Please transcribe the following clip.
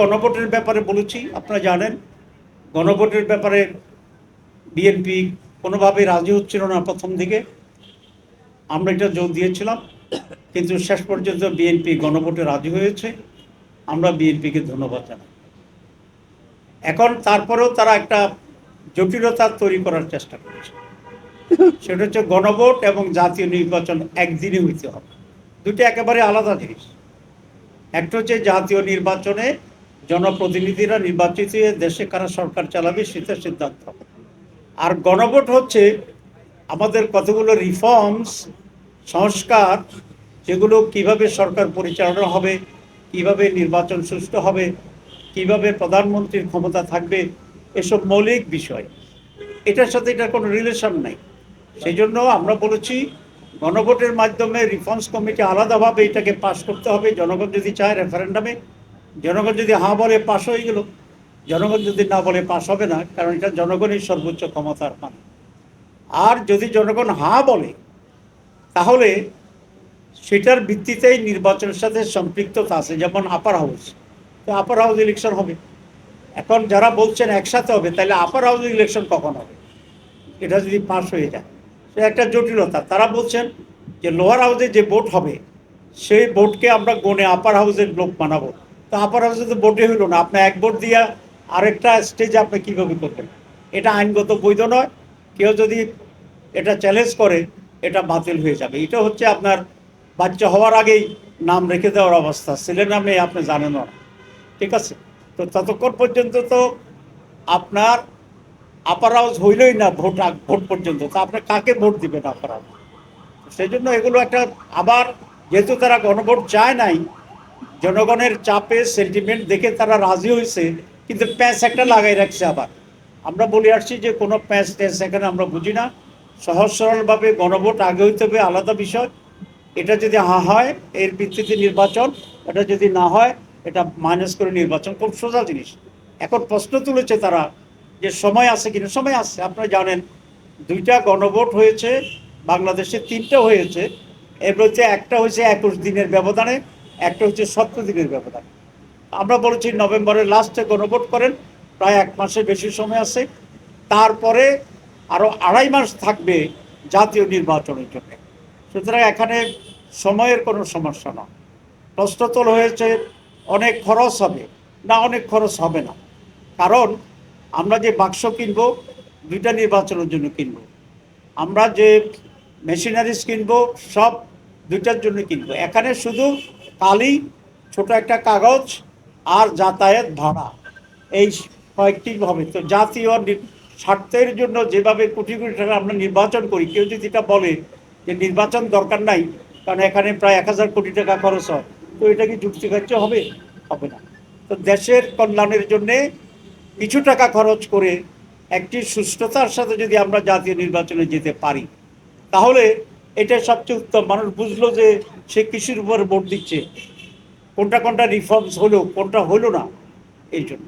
গণভোটের ব্যাপারে বলেছি, আপনারা জানেন। গণভোটের ব্যাপারে বিএনপি কোনোভাবে রাজি হচ্ছিল না প্রথম দিকে। আমরা এটা জোর দিয়েছিলাম, কিন্তু শেষ পর্যন্ত বিএনপি গণভোটে রাজি হয়েছে। আমরা বিএনপিকে ধন্যবাদ জানাই। এখন তারপরেও তারা একটা জটিলতা তৈরি করার চেষ্টা করেছে। সেটা হচ্ছে গণভোট এবং জাতীয় নির্বাচন একদিনে হইতে হবে। দুটো একেবারে আলাদা জিনিস। একটা হচ্ছে জাতীয় নির্বাচনে জনপ্রতিনিধিরা নির্বাচিত হয়ে দেশে কারা সরকার চালাবে সেটা সিদ্ধান্ত। আর গণভোট হচ্ছে আমাদের কতগুলো রিফর্মস সংস্কার, যেগুলো কীভাবে সরকার পরিচালনা হবে, কীভাবে নির্বাচন সুষ্ঠু হবে, কীভাবে প্রধানমন্ত্রীর ক্ষমতা থাকবে, এসব মৌলিক বিষয়। এটার সাথে এটার কোনো রিলেশন নাই। সেই জন্য আমরা বলেছি, গণভোটের মাধ্যমে রিফর্মস কমিটি আলাদাভাবে এটাকে পাশ করতে হবে। জনগণ যদি চায় রেফারেন্ডামে জনগণ যদি হা বলে পাশ হয়ে গেল, জনগণ যদি না বলে পাশ হবে না, কারণ এটা জনগণের সর্বোচ্চ ক্ষমতার মান আর যদি জনগণ হা বলে, তাহলে সেটার ভিত্তিতেই নির্বাচনের সাথে সম্পৃক্ততা আছে, যেমন আপার হাউস তো আপার হাউস ইলেকশন হবে। এখন যারা বলছেন একসাথে হবে, তাহলে আপার হাউস ইলেকশন কখন হবে? এটা যদি পাস হয়ে যায়। সে একটা জটিলতা, তারা বলছেন যে লোয়ার হাউসে যে ভোট হবে, সেই ভোটকে আমরা গনে আপার হাউসের লোক বানাবো। তো আপার হাউসে তো ভোটে হইল না। আপনি এক ভোট দিয়া আরেকটা স্টেজে আপনি কীভাবে করবেন? এটা আইনগত বৈধ নয়। কেউ যদি এটা চ্যালেঞ্জ করে, এটা বাতিল হয়ে যাবে। এটা হচ্ছে আপনার বাচ্চা হওয়ার আগেই নাম রেখে দেওয়ার অবস্থা। ছেলের নামে আপনি জানেন না। ঠিক আছে? তো ততক্ষণ পর্যন্ত তো আপনার আপার হাউস হইলই না ভোট ভোট পর্যন্ত। তো আপনি কাকে ভোট দিবেন আপার হাউস সেই জন্য এগুলো একটা আবার, যেহেতু তারা গণভোট চায় নাই জনগণের চাপে সেন্টিমেন্ট দেখে তারা রাজি হয়েছে, কিন্তু প্যাঁচ একটা লাগাই রাখছে আবার। আমরা বলে আসছি যে কোনো প্যাঁচ ট্যাঁচ এখানে আমরা বুঝি না। সহজ সরলভাবে গণভোট আগে হইতে হবে, আলাদা বিষয়। এটা যদি হা হয়, এর ভিত্তিতে নির্বাচন। এটা যদি না হয়, এটা মাইনাস করে নির্বাচন। খুব সোজা জিনিস। এখন প্রশ্ন তুলেছে তারা যে সময় আছে কিনা? সময় আছে, আপনারা জানেন। দুইটা গণভোট হয়েছে, বাংলাদেশে তিনটা হয়েছে। এর মধ্যে একটা হয়েছে একুশ দিনের ব্যবধানে। একটা হচ্ছে দিনের ব্যবধানে। আমরা বলেছি নভেম্বরের লাস্টে গণভোট করেন, প্রায় এক মাসের বেশি সময় আছে। তারপরে আরও আড়াই মাস থাকবে জাতীয় নির্বাচনের জন্য। সুতরাং এখানে সময়ের কোনো সমস্যা না প্রশ্ন তোলা হয়েছে, অনেক খরচ হবে? না, অনেক খরচ হবে না। কারণ আমরা যে বাক্স কিনব, দুইটা নির্বাচনের জন্য কিনব। আমরা যে মেশিনারিজ কিনব, সব দুইটার জন্য কিনব। এখানে শুধু কালি ছোট একটা কাগজ আর যাতায়াত ভাড়া। এই কয়েকটি হবে তো জাতীয় স্বার্থের জন্য যেভাবে কোটি কোটি টাকা আমরা নির্বাচন করি, কেউ যদি এটা বলে যে নির্বাচন দরকার নাই, কারণ এখানে প্রায় এক হাজার কোটি টাকা খরচ হয়, তো এটা কি যুক্তিগ্রাহ্য হবে? হবে না। তো দেশের কল্যাণের জন্যে কিছু টাকা খরচ করে একটি সুস্থতার সাথে যদি আমরা জাতীয় নির্বাচনে যেতে পারি, তাহলে এটা সবচেয়ে উত্তম। মানুষ বুঝলো যে সে কৃষির উপর ভোট দিচ্ছে। কোনটা কোনটা রিফর্মস হলো, কোনটা হলো না, এই জন্য।